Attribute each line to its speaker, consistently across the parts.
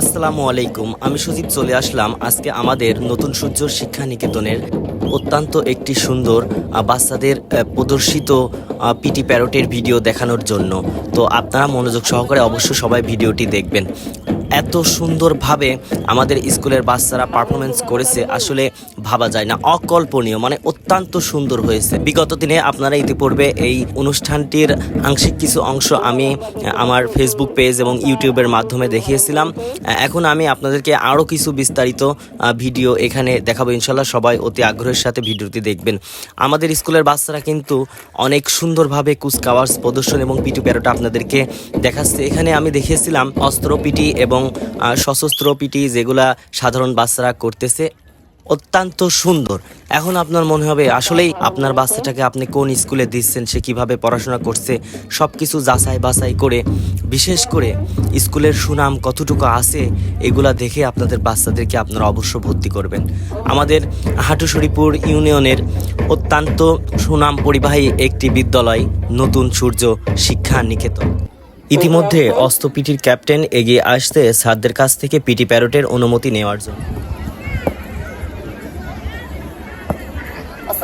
Speaker 1: আসসালামু আলাইকুম, আমি সুজিত চলে আসলাম। আজকে আমাদের নতুন সূর্য শিক্ষা নিকেতনের অত্যন্ত একটি সুন্দর বাচ্চাদের প্রদর্শিত পিটি প্যারোটের ভিডিও দেখানোর জন্য। তো আপনারা মনোযোগ সহকারে অবশ্য সবাই ভিডিওটি দেখবেন। এত সুন্দরভাবে আমাদের স্কুলের বাচ্চারা পারফরমেন্স করেছে। আসলে ভাবা যায় না। অকল্পনীয় মানে অত্যন্ত সুন্দর হয়েছে। বিগত দিনে আপনারা ইতিপূর্বে এই অনুষ্ঠানটির আংশিক কিছু অংশ আমি আমার ফেসবুক পেজ এবং ইউটিউবের মাধ্যমে দেখিয়েছিলাম। এখন আমি আপনাদেরকে আরও কিছু বিস্তারিত ভিডিও এখানে দেখাবো। ইনশাল্লাহ সবাই অতি আগ্রহের সাথে ভিডিওটি দেখবেন। আমাদের স্কুলের বাচ্চারা কিন্তু অনেক সুন্দরভাবে কুচকাওয়াজ, প্রদর্শন এবং পিটি প্যারোটা আপনাদেরকে দেখাচ্ছে। এখানে আমি দেখিয়েছিলাম অস্ত্র পিটি এবং সশস্ত্র পিটি যেগুলা সাধারণ বাচ্চারা করতেছে। অত্যন্ত সুন্দর। এখন আপনার মনে হবে, আসলেই আপনার বাচ্চাটাকে আপনি কোন স্কুলে দিচ্ছেন, সে কীভাবে পড়াশোনা করছে সব কিছু যাচাই বাছাই করে, বিশেষ করে স্কুলের সুনাম কতটুকু আছে, এগুলা দেখে আপনাদের বাচ্চাদেরকে আপনারা অবশ্য ভর্তি করবেন। আমাদের হাটুশরীপুর ইউনিয়নের অত্যন্ত সুনাম পরিবাহী একটি বিদ্যালয়, নতুন সূর্য শিক্ষা নিকেতন। ইতিমধ্যে অস্ত্রপিটির ক্যাপ্টেন এগিয়ে আসতে স্যারদের কাছ থেকে পিটি প্যারোটের অনুমতি নেওয়ার জন্য।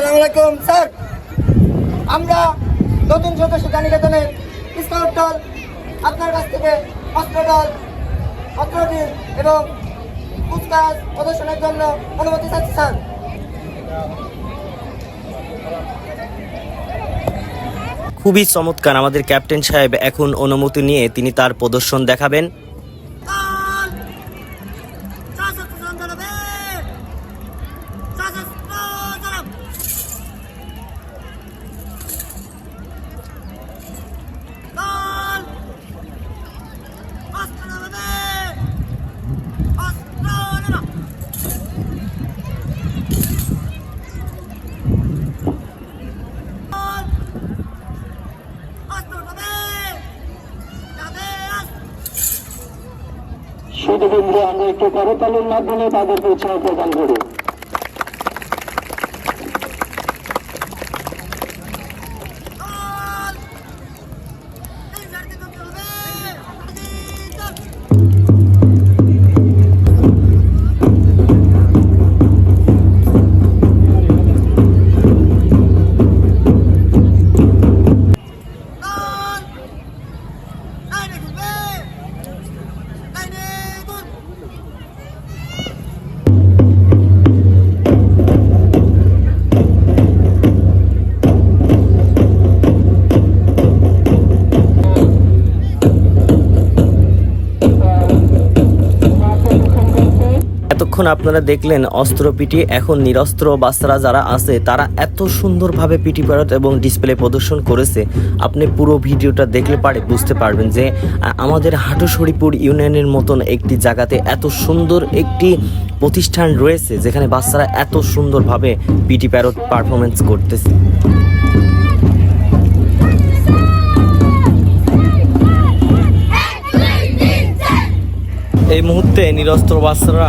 Speaker 2: আসসালামু স্যার। আমরা নতুন সদস্য নিকেতনের স্কাউট দল, আপনার কাছ থেকে অস্ত্র দল অস্ত্রটির এবং কুচকাজ প্রদর্শনের জন্য অনুমতি চাচ্ছি, স্যার।
Speaker 1: খুবই চমৎকার। আমাদের ক্যাপ্টেন সাহেব এখন অনুমতি নিয়ে তিনি তার প্রদর্শন দেখাবেন।
Speaker 3: শুধুবন্ধু আমরা একটু তাহলে মাধ্যমে তাদেরকে উৎসাহ প্রদান করি
Speaker 1: এতক্ষণ আপনারা দেখলেন অস্ত্র পিটি এখন নিরস্ত্র বাচ্চারা যারা আছে, তারা এত সুন্দরভাবে পিটি প্যারট এবং ডিসপ্লে প্রদর্শন করেছে। আপনি পুরো ভিডিওটা দেখলে পারে বুঝতে পারবেন যে আমাদের হাটুশরীপুর ইউনিয়নের মতন একটি জায়গাতে এত সুন্দর একটি প্রতিষ্ঠান রয়েছে, যেখানে বাচ্চারা এত সুন্দরভাবে পিটি প্যারট পারফরমেন্স করতেছে। এই মুহূর্তে নিরস্ত্র বাসরা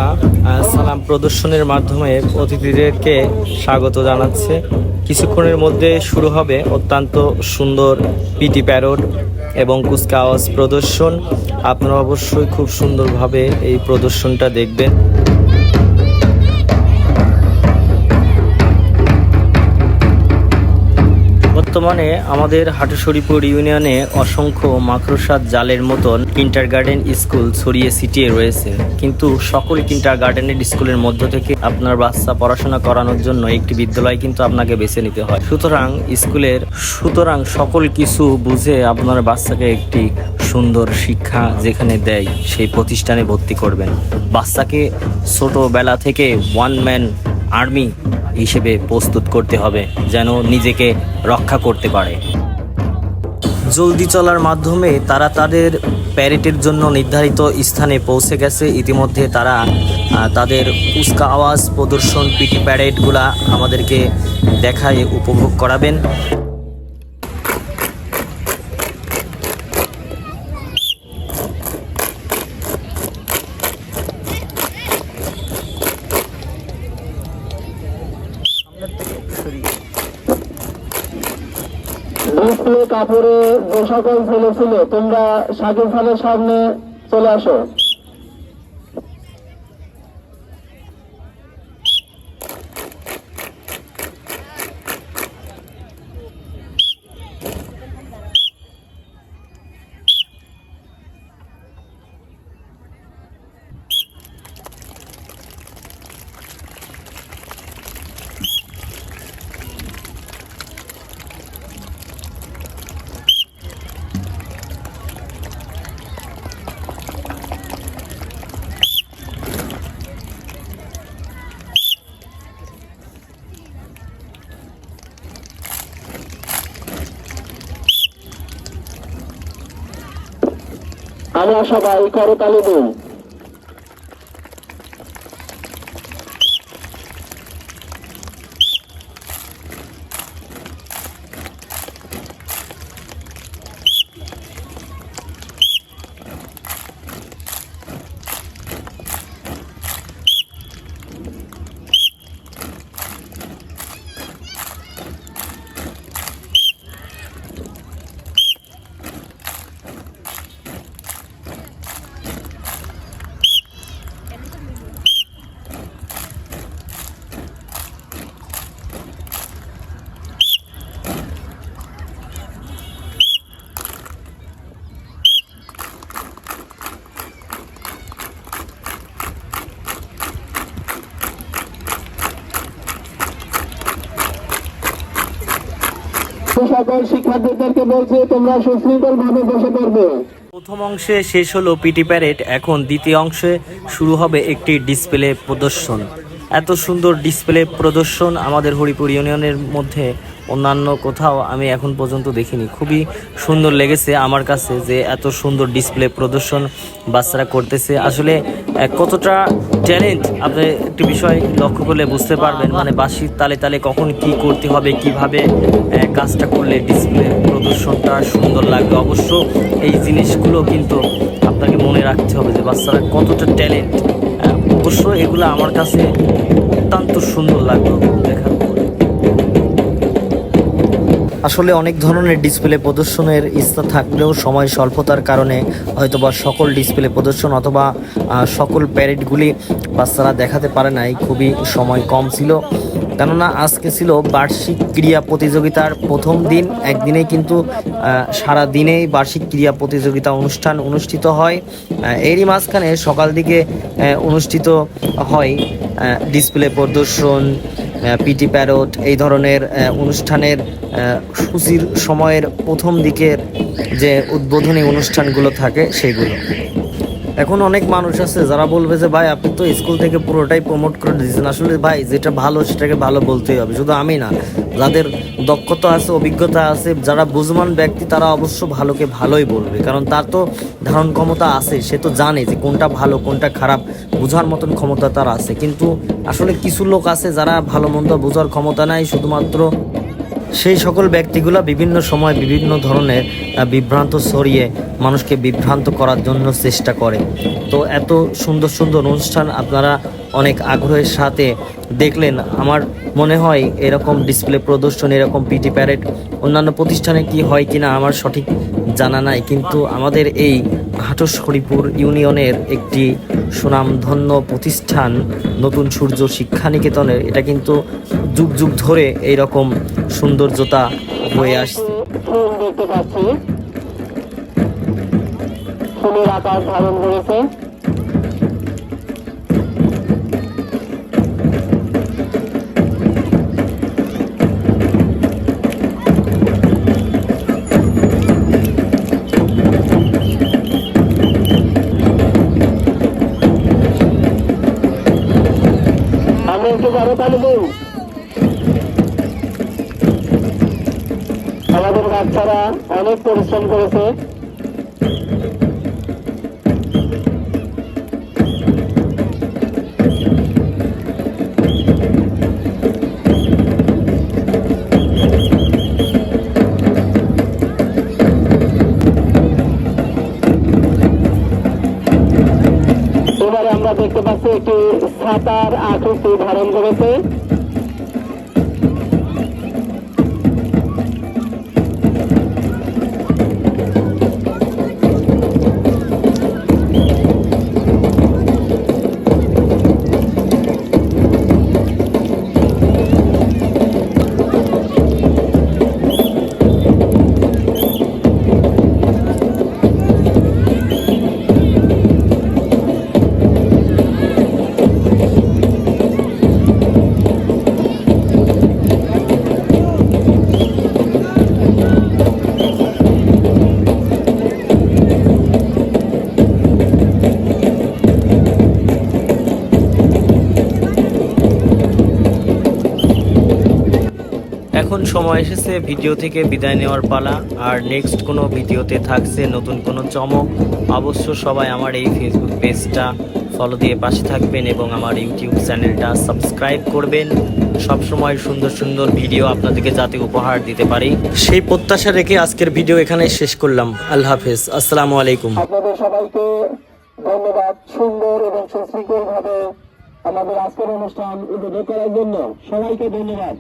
Speaker 1: সালাম প্রদর্শনের মাধ্যমে অতিথিদেরকে স্বাগত জানাচ্ছে। কিছুক্ষণের মধ্যে শুরু হবে অত্যন্ত সুন্দর পিটি প্যারোড এবং কুচকাওয়াজ প্রদর্শন। আপনারা অবশ্যই খুব সুন্দরভাবে এই প্রদর্শনটা দেখবেন। বর্তমানে আমাদের হাটুশরীপুর ইউনিয়নে অসংখ্য মাকড়সার জালের মতন কিন্টার গার্ডেন স্কুল ছড়িয়ে ছিটিয়ে রয়েছে। কিন্তু সকল কিন্টার গার্ডেনের স্কুলের মধ্য থেকে আপনার বাচ্চা পড়াশোনা করানোর জন্য একটি বিদ্যালয় কিন্তু আপনাকে বেছে নিতে হয়। সুতরাং স্কুলের সুতরাং সকল কিছু বুঝে আপনার বাচ্চাকে একটি সুন্দর শিক্ষা যেখানে দেয়, সেই প্রতিষ্ঠানে ভর্তি করবেন। বাচ্চাকে ছোটবেলা থেকে ওয়ান ম্যান আর্মি হিসেবে প্রস্তুত করতে হবে, যেন নিজেকে রক্ষা করতে পারে। জলদি চলার মাধ্যমে তারা তাদের প্যারেটের জন্য নির্ধারিত স্থানে পৌঁছে গেছে। ইতিমধ্যে তারা তাদের উস্কা আওয়াজ, প্রদর্শন, পিটি প্যারেডগুলা আমাদেরকে দেখায়, উপভোগ করাবেন।
Speaker 3: কাপড়ে যে সকল ছেলে ছিল তোমরা শাকিব খানের সামনে চলে আসো। আমরা সবাই করতালি দিই সকল শিক্ষার্থীদেরকে বলছি, তোমরা সুশৃঙ্খল ভাবে বসে পড়বে।
Speaker 1: প্রথম অংশে শেষ হলো পিটি প্যারেড, এখন দ্বিতীয় অংশে শুরু হবে একটি ডিসপ্লে প্রদর্শন। এত সুন্দর ডিসপ্লে প্রদর্শন আমাদের হরিপুর ইউনিয়নের মধ্যে অন্যান্য কোথাও আমি এখন পর্যন্ত দেখিনি। খুবই সুন্দর লেগেছে আমার কাছে যে এত সুন্দর ডিসপ্লে প্রদর্শন বাচ্চারা করতেছে। আসলে কতটা ট্যালেন্ট আপনি একটি বিষয় লক্ষ্য করলে বুঝতে পারবেন মানে বাঁশির তালে তালে কখন কি করতে হবে, কীভাবে কাজটা করলে ডিসপ্লে প্রদর্শনটা সুন্দর লাগবে। অবশ্য এই জিনিসগুলো কিন্তু আপনাকে মনে রাখতে হবে যে বাচ্চারা কতটা ট্যালেন্ট অবশ্য এগুলো আমার কাছে অত্যন্ত সুন্দর লাগল দেখার। আসলে অনেক ধরনের ডিসপ্লে প্রদর্শনের ইচ্ছা থাকলেও সময় স্বল্পতার কারণে হয়তোবা সকল ডিসপ্লে প্রদর্শন অথবা সকল প্যারেডগুলি বাচ্চারা দেখাতে পারে নাই, খুবই সময় কম ছিল। কেননা আজকে ছিল বার্ষিক ক্রীড়া প্রতিযোগিতার প্রথম দিন। একদিনেই কিন্তু সারা দিনেই বার্ষিক ক্রীড়া প্রতিযোগিতা অনুষ্ঠান অনুষ্ঠিত হয়। এরই মাঝখানে সকাল দিকে অনুষ্ঠিত হয় ডিসপ্লে প্রদর্শন। পিটি প্যারট এই ধরনের অনুষ্ঠানের সুচির সময়ের প্রথম দিকের যে উদ্বোধনী অনুষ্ঠানগুলো থাকে সেগুলো এখন অনেক মানুষ আছে যারা বলবে যে, ভাই, আপনি তো স্কুল থেকে পুরোটাই প্রমোট করে দিয়েছেন। আসলে ভাই, যেটা ভালো, সেটাকে ভালো বলতেই হবে। শুধু আমি না, যাদের দক্ষতা আছে, অভিজ্ঞতা আছে, যারা বুঝমান ব্যক্তি, তারা অবশ্য ভালোকে ভালোই বলবে। কারণ তার তো ধারণ ক্ষমতা আছে, সে তো জানে যে কোনটা ভালো, কোনটা খারাপ, বোঝার মতন ক্ষমতা তার আছে। কিন্তু আসলে কিছু লোক আছে যারা ভালো মন্দ বোঝার ক্ষমতা নাই, শুধুমাত্র সেই সকল ব্যক্তিগুলো বিভিন্ন সময় বিভিন্ন ধরনের বিভ্রান্ত ছড়িয়ে মানুষকে বিভ্রান্ত করার জন্য চেষ্টা করে। তো এত সুন্দর সুন্দর অনুষ্ঠান আপনারা অনেক আগ্রহের সাথে দেখলেন। আমার মনে হয় এরকম ডিসপ্লে প্রদর্শন, এরকম পিটি প্যারেড অন্যান্য প্রতিষ্ঠানে কি হয় কিনা আমার সঠিক জানা নাই। কিন্তু আমাদের এই হাটস হরিপুর ইউনিয়নের একটি সুনামধন্য প্রতিষ্ঠান, নতুন সূর্য শিক্ষা নিকেতনের এটা কিন্তু যুগ যুগ ধরে এই রকম সৌন্দর্যতা হয়ে আসছে।
Speaker 3: ফুল আকার আমি একটু বড় তালি বাচ্চারা অনেক পরিশ্রম করেছে। এবারে আমরা দেখতে পাচ্ছি একটি সাতার আকৃতি ধারণ করেছে।
Speaker 1: এখন সময় এসেছে ভিডিও থেকে বিদায় নেওয়ার পালা। আর নেক্সট কোনো ভিডিওতে থাকছে নতুন কোনো চমক, অবশ্য সবাই আমার এই ফেসবুক পেজটা ফলো দিয়ে পাশে থাকবেন এবং আমার ইউটিউব চ্যানেলটা সাবস্ক্রাইব করবেন। সব সময় সুন্দর সুন্দর ভিডিও আপনাদেরকে যাতে উপহার দিতে পারি। সেই প্রত্যাশা রেখে আজকের ভিডিও এখানে শেষ করলাম। আল্লাহ হাফেজ। আসসালামু আলাইকুম।
Speaker 3: আপনাদের সবাইকে ধন্যবাদ সুন্দর এবং সুশৃঙ্খল ভাবে আমাদের আজকের অনুষ্ঠান উপভোগ করার জন্য। সবাইকে ধন্যবাদ।